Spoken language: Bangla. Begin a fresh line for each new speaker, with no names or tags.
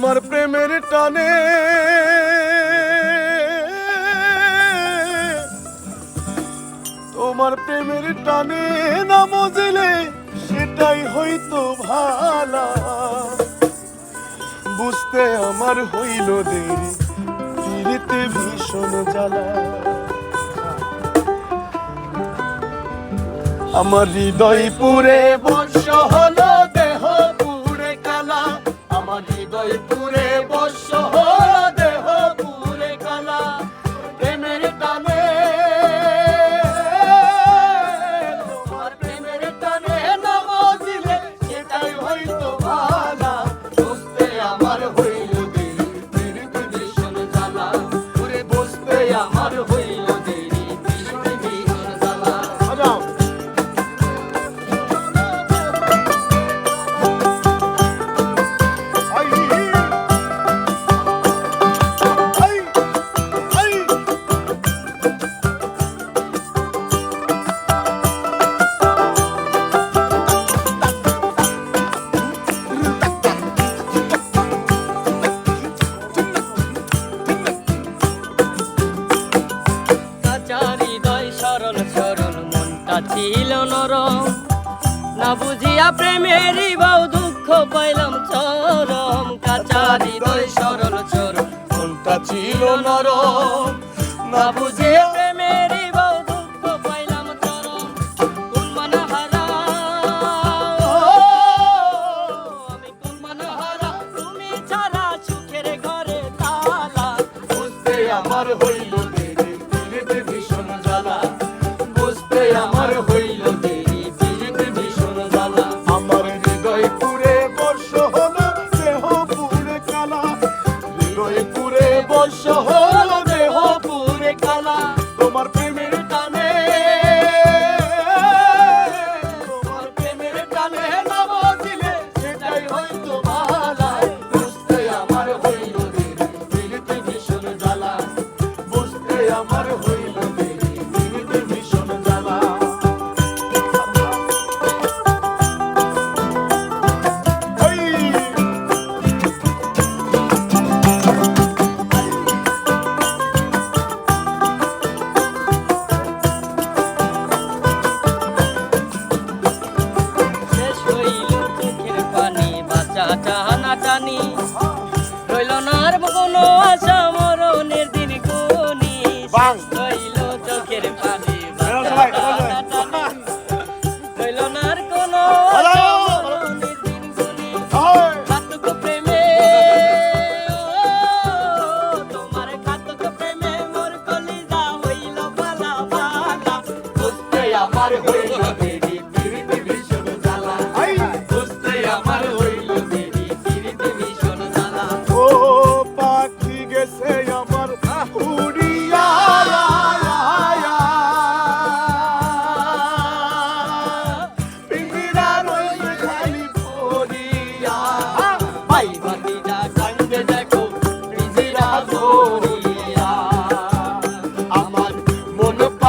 তোমার প্রেমের টানে। তোমার প্রেমের টানে না মজিলে সেটাই হয়তো ভালা। বুঝতে আমার হইল দেরি, ফিরিতে ভীষণ জ্বালা। আমার হৃদয় পুরে বর্ষ হলো আমার হইল
ছিল নরম। না বুঝিয়া প্রেমেরই বউ দুঃখ পাইলাম চরম। কাঁচা হৃদয় সরল সরল
মনটা ছিল নরম। না বুঝিয়া
প্রেমেরই বউ দুঃখ পাইলাম চরম। কোন মানা হারা আমি কোন মানা হারা তুমি ছাড়া ঘরে তালা।
বুঝতে আমার হইল আমার হইল দেরি ফিরিতে ভীষণ জ্বালা। আমার হৃদয় পুরে বর্ষ হলো দেহ পুরে কালা। হৃদয় পুরে বর্ষ হলো দেহ পুরে কালা। তোমার প্রেমের টানে, তোমার প্রেমের টানে নামাজিলে সেটাই হয়তো ভালা বুঝতে আমার হইল দেরি, ফিরিতে ভীষণ জ্বালা। বুঝতে আমার হইল
রইল না আর কোনো আশা